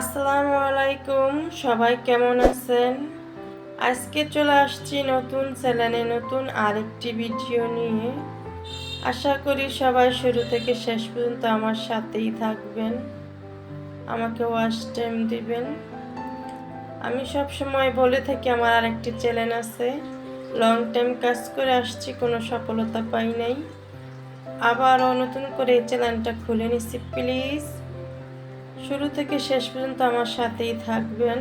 আসসালামু আলাইকুম সবাই কেমন আছেন? আজকে চলে আসছি নতুন চ্যানেলে নতুন আরেকটি ভিডিও নিয়ে। আশা করি সবাই শুরু থেকে শেষ পর্যন্ত আমার সাথেই থাকবেন, আমাকে ওয়াচ টাইম দিবেন। আমি সব সময় বলে থাকি আমার আরেকটি চ্যানেল আছে, লং টাইম কাজ করে আসছি, কোনো সফলতা পাই নাই। আবারও নতুন করে এই চ্যানেলটা খুলে নিচ্ছি প্লিজ। শুরু থেকে শেষ পর্যন্ত আমার সাথেই থাকবেন।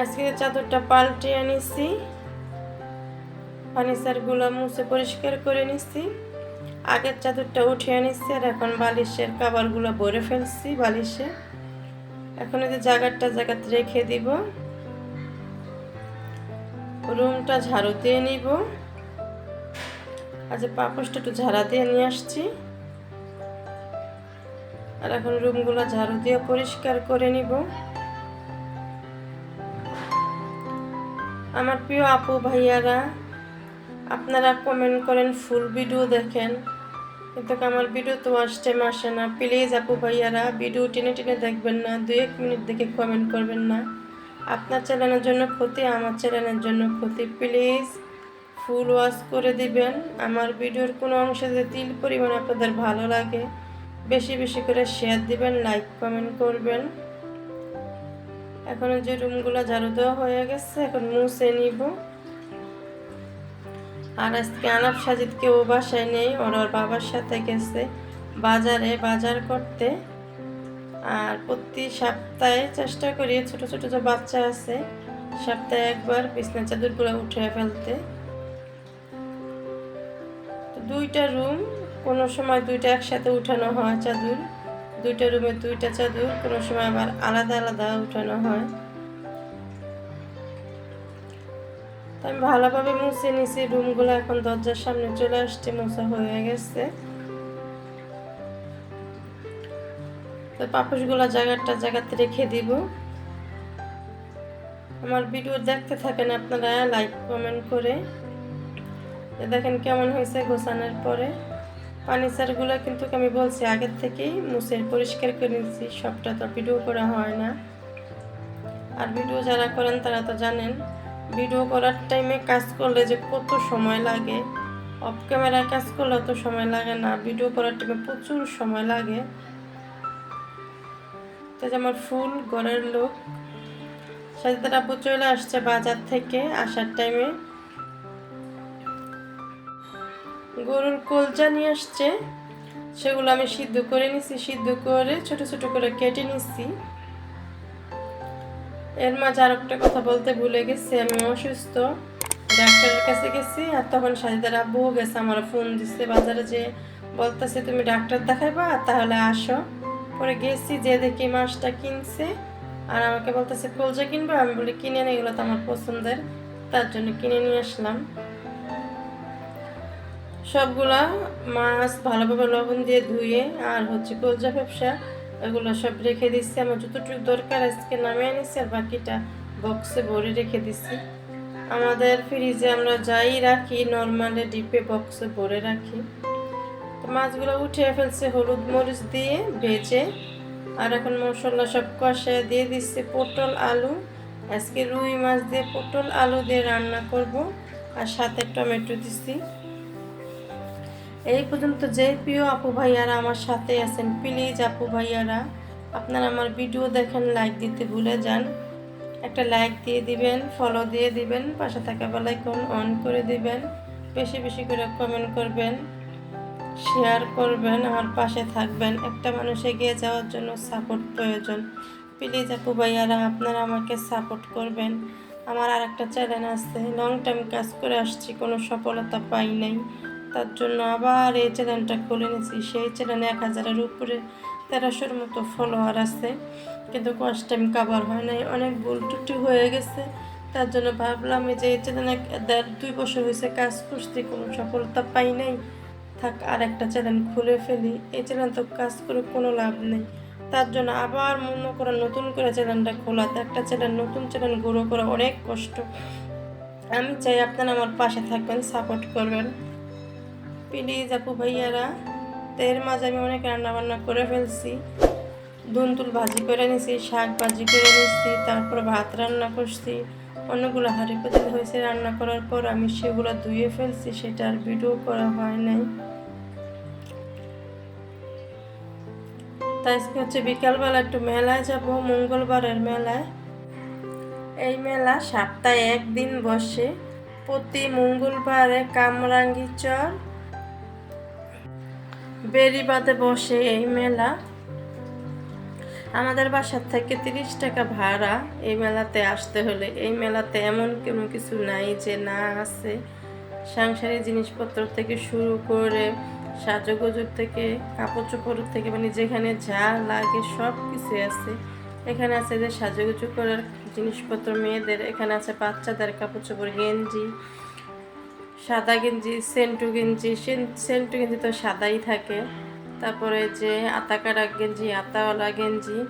আজকে চাদরটা পাল্টে আনিছি, ফার্নিচারগুলো মুছে পরিষ্কার করে নিছি। আগের চাদরটা উঠে আনিছি আর এখন বালিশের কাবারগুলো ভরে ফেলছি বালিশে। এখন এই যে জায়গাটা জায়গাতে রেখে দিব। রুমটা ঝাড়ু দিয়ে নিব। আজ পাপোশটা একটু ঝাড়া দিয়ে নিয়ে আসছি। আর এখন রুমগুলো ঝাড়ু দিয়ে পরিষ্কার করে নিব। আমার প্রিয় আপু ভাইয়ারা, আপনারা কমেন্ট করেন ফুল ভিডিও দেখেন। কিন্তু আমার ভিডিও তো টাইম আসে না। প্লিজ আপু ভাইয়ারা ভিডিও টেনে টেনে দেখবেন না, দু এক মিনিট দেখে কমেন্ট করবেন না। আপনার চ্যানেলের জন্য ক্ষতি, আমার চ্যানেলের জন্য ক্ষতি। প্লিজ ফুল ওয়াশ করে দিবেন। আমার ভিডিওর কোনো অংশে যদি তিল পরিমাণ আপনাদের ভালো লাগে বেশি বেশি করে শেয়ার দিবেন লাইক কমেন্ট করবেন। এখন যে রুমগুলো ঝাড়ু দেওয়া হয়ে গেছে, এখন মুছে নিব। আর আজকে আনাপ সাজিদকে ও বাসায় নেই, ওর ওর বাবার সাথে গেছে বাজারে, বাজার করতে। আর প্রতি সপ্তাহে চেষ্টা করি, ছোট ছোট যে বাচ্চা আছে, সপ্তাহে একবার বিছনা চাদরগুলো উঠে ফেলতে। দুইটা রুম কোনো সময় দুইটা একসাথে উঠানো হয় চাদর, দুইটা রুমে দুইটা চাদর, কোনো সময় আবার আলাদা আলাদা উঠানো হয়। আমি ভালোভাবে মুছে নিছি, রুমগুলো এখন দরজার সামনে চলে আসছে, মোছা হয়ে গেছে। তো পাপোশগুলো জায়গাটা জায়গাতে রেখে দিব। আমার ভিডিও দেখতে থাকেন আপনারা, লাইক কমেন্ট করে। দেখেন কেমন হয়েছে গোছানোর পরে। ফার্নিচারগুলো কিন্তু আমি বলছি আগের থেকেই মুছে, পরিষ্কার করে নিচ্ছি সবটা তো ভিডিও করা হয় না। আর ভিডিও যারা করেন তারা তো জানেন, ভিডিও করার টাইমে কাজ করলে যে কত সময় লাগে। অফ ক্যামেরায় কাজ করলে অত সময় লাগে না, ভিডিও করার টাইমে প্রচুর সময় লাগে। তো যে আমার ফুল ঘরের লোক সাজিদার আপু চলে আসছে বাজার থেকে, আসার টাইমে গরুর কলজা নিয়ে আসছে, সেগুলো আমি সিদ্ধ করে নিছি, সিদ্ধ করে ছোট ছোট করে কেটে নিছি। এর মাঝে আর একটা কথা বলতে ভুলে গেছি, আমি অসুস্থ। ডাক্তারের কাছে গেছি আর তখন সাজিদার আব্বুও গেছে আমার ফোন দিচ্ছে বাজারে যে বলতেছে, তুমি ডাক্তার দেখাইবা, তাহলে আসো। পরে গেছি, যে দেখি মাছটা কিনছে আর আমাকে বলতেছে, কলজা কিনবো? আমি বলি, কিনে এগুলো তো আমার পছন্দের। তার জন্য কিনে নিয়ে আসলাম। সবগুলা মাছ ভালোভাবে লবণ দিয়ে ধুয়ে আর হচ্ছে কলজা ব্যবসা, এগুলো সব রেখে দিচ্ছি। আমার যতটুকু দরকার আজকে নামিয়ে নিচ্ছি আর বাকিটা বক্সে ভরে রেখে দিচ্ছি। আমাদের ফ্রিজে আমরা যাই রাখি নর্মালে ডিপে বক্সে ভরে রাখি। তো মাছগুলো উঠে ফেলছে, হলুদ মরিচ দিয়ে ভেজে। আর এখন মশলা সব কষায় দিয়ে দিচ্ছি পটল, আলু। আজকে রুই মাছ দিয়ে পটল, আলু দিয়ে রান্না করব। আর সাথে টমেটো দিচ্ছি। এই পর্যন্ত যে প্রিয় আপু ভাইয়ারা আমার সাথে আছেন প্লিজ আপু ভাইয়ারা, আপনারা আমার ভিডিও দেখেন লাইক দিতে ভুলে যান। একটা লাইক দিয়ে দিবেন ফলো দিয়ে দিবেন, পাশে থাকা বেলাইকন অন করে দিবেন, বেশি বেশি করে কমেন্ট করবেন শেয়ার করবেন আমার পাশে থাকবেন। একটা মানুষ এগিয়ে যাওয়ার জন্য সাপোর্ট প্রয়োজন। প্লিজ আপু ভাইয়ারা, আপনারা আমাকে সাপোর্ট করবেন। আমার আর একটা চ্যানেল আছে লং টাইম কাজ করে আসছি, কোনো সফলতা পাই নাই। তার জন্য আবার এই চ্যানেলটা খুলে নিয়েছি। সেই চ্যানেলে এক হাজারের উপরে তেরোশোর মতো ফলোয়ার আছে। কিন্তু ফার্স্ট টাইম কাভার হয় নাই। অনেক ভুল টুটি হয়ে গেছে। তার জন্য ভাবলাম যে এই চ্যানেলে দেড় দুই বছর হয়েছে কাজ করছি, কোনো সফলতা পাই নাই। থাক, আর একটা চ্যানেল খুলে ফেলি। এই চ্যানেল তো কাজ করে কোনো লাভ নেই। তার জন্য আবার মনে করা নতুন করে চ্যানেলটা খোলাতে, একটা চ্যানেল, নতুন চ্যানেল গ্রো করা অনেক কষ্ট। আমি চাই আপনারা আমার পাশে থাকবেন সাপোর্ট করবেন। প্লিজ আপু ভাইয়ারা। তো এর মাঝে আমি অনেক রান্না বান্না করে ফেলছি। ধুনতুল ভাজি করে নিছি, শাক ভাজি করে নিছি, তারপর ভাত রান্না করছি। অনেকগুলো হাঁড়ি পাতিল হয়েছে, রান্না করার পর আমি সেগুলো ধুয়ে ফেলছি, সেটা আর ভিডিও করা হয় নাই। তাই আজকে হচ্ছে বিকালবেলা একটু মেলায় যাব, মঙ্গলবারের মেলায়। এই মেলা সপ্তাহে একদিন বসে। প্রতি মঙ্গলবারে কামরাঙ্গি চর বেরিবাদে বসে এই মেলা। আমাদের বাসার থেকে তিরিশ টাকা ভাড়া এই মেলাতে আসতে হলে। এই মেলাতে এমন কোনো কিছু নাই যে না আছে। সাংসারিক জিনিসপত্র থেকে শুরু করে সাজগোজর থেকে কাপড় চোপড় থেকে মানে যেখানে যা লাগে সব কিছু আছে। এখানে আছে যে সাজুগুজু করার জিনিসপত্র মেয়েদের, এখানে আছে বাচ্চাদের কাপড় চোপড় গেঞ্জি সাদা গেঞ্জি, সেন্টু গেঞ্জি সেন- সেন্টু গেঞ্জি তো সাদাই থাকে। তারপরে যে আতা কাটা গেঞ্জি, আতাওয়ালা গেঞ্জি।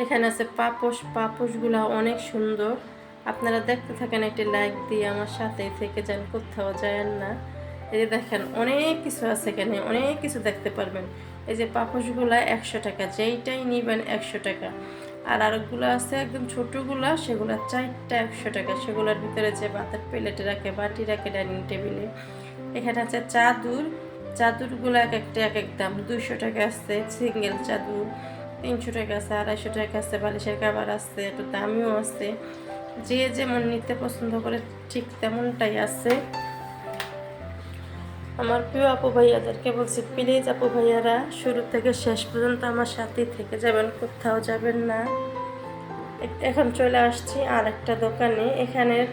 এখানে আছে পাপোশ, পাপোশগুলো অনেক সুন্দর। আপনারা দেখতে থাকেন, একটি লাইক দিয়ে আমার সাথেই থেকে যান, কোথাও যায় না। এই যে দেখেন, অনেক কিছু আছে এখানে, অনেক কিছু দেখতে পারবেন। এই যে পাপোশগুলা একশো টাকা, যেইটাই নিবেন একশো টাকা। আর আরেকগুলো আছে একদম ছোটোগুলা, সেগুলো চারটা একশো টাকা। সেগুলোর ভিতরে যে ভাতের প্লেটে রাখে, বাটি রাখে ডাইনিং টেবিলে। এখানে আছে চাদুর। চাদুরগুলো এক একটা এক এক দাম। দুশো টাকা আছে, সিঙ্গেল চাদুর। তিনশো টাকা আছে, আড়াইশো টাকা আছে, বালিশের কাবার আছে, একটু দামিও আছে। যে যেমন নিতে পছন্দ করে ঠিক তেমনটাই আছে। আমার প্রিয় আপু ভাইয়াদেরকে বলছি প্লিজ আপু ভাইয়ারা, শুরু থেকে শেষ পর্যন্ত আমার সাথেই থেকে যাবেন, কোথাও যাবেন না। এখন চলে আসছি আর একটা দোকানে। এখানের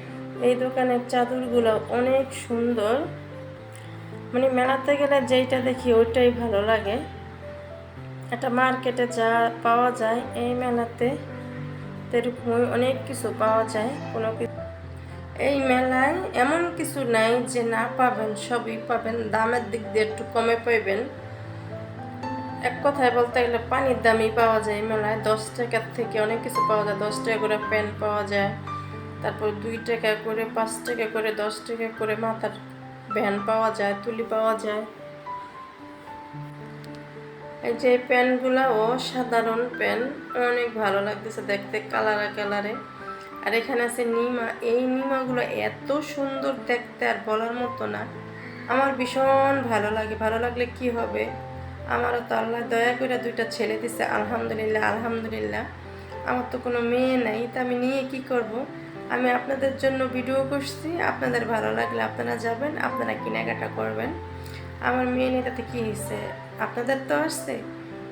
এই দোকানের চাদরগুলো অনেক সুন্দর। মানে মেলাতে গেলে যেইটা দেখি ওইটাই ভালো লাগে। একটা মার্কেটে যা পাওয়া যায় এই মেলাতে এরকমই অনেক কিছু পাওয়া যায়। কোনো কিছু এই মেলায় এমন কিছু নাই যে না পাবেন, সবই পাবেন। দামের দিক দিয়ে একটু কমে পাইবেন। এক কথায় বলতে গেলে পানির দামই পাওয়া যায় মেলায়। দশ টাকার থেকে অনেক কিছু পাওয়া যায়। দশ টাকা করে প্যান পাওয়া যায়। তারপর দুই টাকা করে, পাঁচ টাকা করে, দশ টাকা করে মাথার ভ্যান পাওয়া যায়, তুলি পাওয়া যায়। এই যে প্যান্টগুলো ও সাধারণ প্যান। অনেক ভালো লাগতেছে দেখতে, কালারে কালারে। আর এখানে আছে নিমা। এই নিমাগুলো এত সুন্দর দেখতে আর বলার মতো না। আমার ভীষণ ভালো লাগে। ভালো লাগলে কি হবে? আমারও তো আল্লাহ দয়া করে দুইটা ছেলে দিছে। আলহামদুলিল্লাহ আলহামদুলিল্লাহ। আমার তো কোনো মেয়ে নাই। তা আমি নিয়ে কি করব? আমি আপনাদের জন্য ভিডিও করছি। আপনাদের ভালো লাগলে আপনারা যাবেন, আপনারা কেনাকাটা করবেন। আমার মেয়ে নিয়ে তাতে কী হয়েছে? আপনাদের তো আসছে?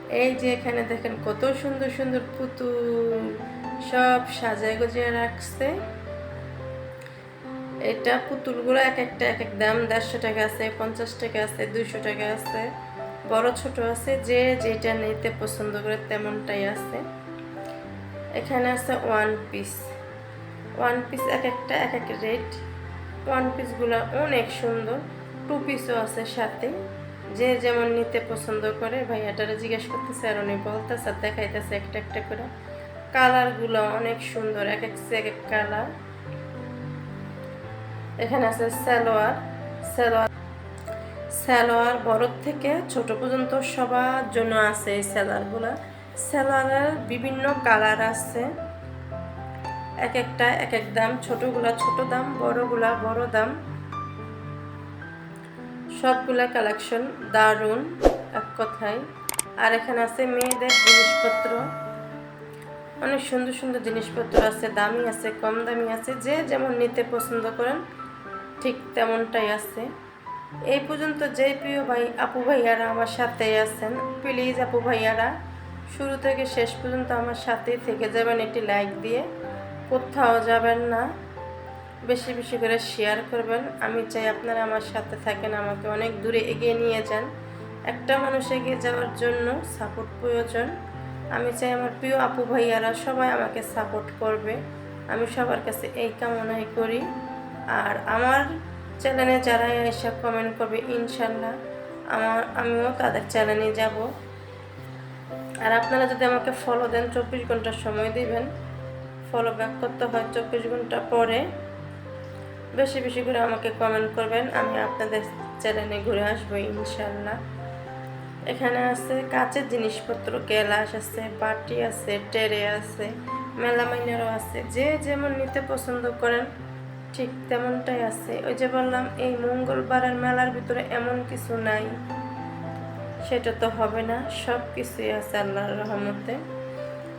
এই যে এখানে দেখেন কত সুন্দর সুন্দর পুতুল। সব সাজায় গুজিয়ে রাখছে। এটা পুতুলগুলো এক একটা, এক এক দাম। দেড়শো টাকা আছে, পঞ্চাশ টাকা আছে, দুইশো টাকা আছে। বড়, ছোট আছে, যে যেটা নিতে পছন্দ করে তেমনটাই আছে। এখানে আছে ওয়ান পিস ওয়ান পিস এক একটা, এক এক রেট ওয়ান পিসগুলো অনেক সুন্দর। টু পিসও আছে সাথে। যে যেমন নিতে পছন্দ করে, ভাইয়াটারে জিজ্ঞেস করতেছে আর উনি বলতেছে আর দেখাইতেছে একটা একটা করে। কালারগুলো অনেক সুন্দর, এক এক এক এক কালার। এখানে আছে সালোয়ার সালোয়ার সালোয়ার বড় থেকে ছোট পর্যন্ত সবার জন্য আছে এই সালোয়ারগুলো। সালোয়ারের বিভিন্ন কালার আছে। এক একটা, এক এক দাম, ছোটগুলা ছোট দাম, বড়গুলা বড় দাম। সবগুলা কালেকশন দারুণ, এক কথায়। আর এখানে আছে মেয়েদের জিনিসপত্র। অনেক সুন্দর সুন্দর জিনিসপত্র আছে, দামি আছে, কম দামি আছে, যে যেমন নিতে পছন্দ করেন, ঠিক তেমনটাই আছে। এই পর্যন্ত যে প্রিয় ভাই, আপু ভাইয়ারা আমার সাথেই আছেন প্লিজ আপু ভাইয়ারা, শুরু থেকে শেষ পর্যন্ত আমার সাথেই থেকে যাবেন একটি লাইক দিয়ে। কোথাও যাবেন না, বেশি বেশি করে শেয়ার করবেন। আমি চাই আপনারা আমার সাথে থাকেন, আমাকে অনেক দূরে এগিয়ে নিয়ে যান। একটা মানুষ এগিয়ে যাওয়ার জন্য সাপোর্ট প্রয়োজন। আমি চাই আমার প্রিয় আপু ভাইয়ারা সবাই আমাকে সাপোর্ট করবে। আমি সবার কাছে এই কামনাই করি। আর আমার চ্যানেলে যারা এসব কমেন্ট করবে, ইনশাল্লাহ আমার, আমিও তাদের চ্যানেলে যাব। আর আপনারা যদি আমাকে ফলো দেন, চব্বিশ ঘণ্টা সময় দিবেন। ফলো ব্যাক করতে হয় চব্বিশ ঘণ্টা পরে। বেশি বেশি করে আমাকে কমেন্ট করবেন, আমি আপনাদের চ্যানেলে ঘুরে আসব, ইনশাল্লাহ। এখানে আছে কাঁচের জিনিসপত্র গ্যালাস আছে বাটি আছে, টেরে আছে মেলামাইনেরও আছে। যে যেমন নিতে পছন্দ করেন, ঠিক তেমনটাই আছে। ওই যে বললাম, এই মঙ্গলবারের মেলার ভিতরে এমন কিছু নাই, সেটা তো হবে না। সব কিছুই আছে আল্লাহর রহমতে।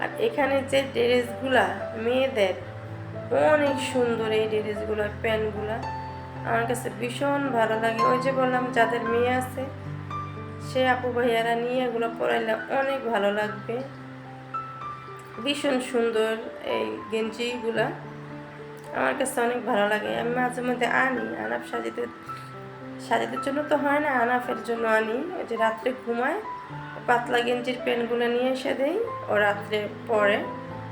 আর এখানে যে ড্রেসগুলা মেয়েদের, অনেক সুন্দর এই ড্রেসগুলো, প্যান্টগুলা। আমার কাছে ভীষণ ভালো লাগে। ওই যে বললাম, যাদের মেয়ে আছে সে আপু ভাইয়ারা নিয়ে এগুলো পরাইলে অনেক ভালো লাগবে। ভীষণ সুন্দর এই গেঞ্জিগুলা। আমার কাছে অনেক ভালো লাগে। আমি মাঝে মধ্যে আনি। আনাপ সাজিতে সাজাতে জন্য তো হয় না, আনাফের জন্য আনি। ওই যে রাত্রে ঘুমায়, পাতলা গেঞ্জির প্যান্টগুলো নিয়ে এসে দেই, ও রাত্রে পরে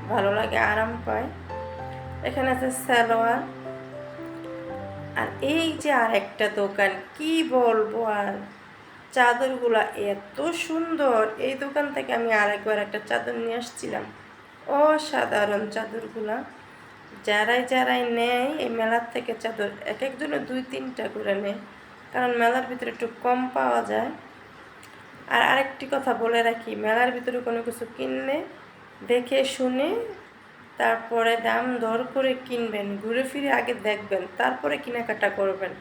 ভালো লাগে, আরাম পায়। এখানে আছে সালোয়ার। আর এই যে আর একটা দোকান, কি বলব আর? চাদরগুলো এত সুন্দর। এই দোকান থেকে আমি আরেকবার একটা চাদর নিয়ে আসছিলাম। অসাধারণ চাদরগুলা। যারাই যারাই নেয়, এই মেলার থেকে চাদর এক একজনে দুই তিনটা করে নেয়। কারণ মেলার ভিতরে একটু কম পাওয়া যায়। আর আরেকটি কথা বলে রাখি, মেলার ভিতরে কোনো কিছু কিনলে দেখে শুনে তারপরে দাম দর করে কিনবেন, ঘুরে ফিরে আগে দেখবেন, তারপরে কেনাকাটা করবেন।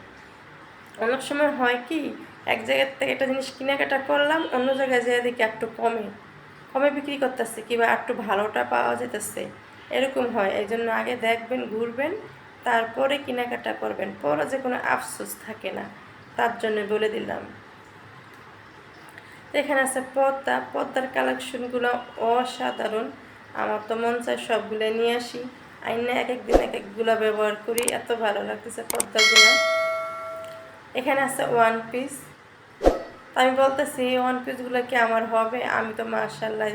অনেক সময় হয় কি এক জায়গার থেকে একটা জিনিস কেনাকাটা করলাম, অন্য জায়গায় যেয়ে দেখি একটু কমে। কমে বিক্রি করতেছে কিংবা একটু ভালোটা পাওয়া যেতেছে। এরকম হয়, এই জন্য আগে দেখবেন, ঘুরবেন, তারপরে কেনাকাটা করবেন। পরে যে কোনো আফসোস থাকে না, তার জন্য বলে দিলাম। এখানে আছে পদ্মা। পদ্মার কালেকশনগুলো অসাধারণ। আমার তো মন চায় সবগুলো নিয়ে আসি। আইনে এক একদিন এক একগুলো ব্যবহার করি, এত ভালো লাগতেছে পদ্মাগুলো। এখানে আছে ওয়ান পিস আমি বলতেছি ওয়ান পিসগুলো কি আমার হবে? আমি তো মার্শাল্লাহ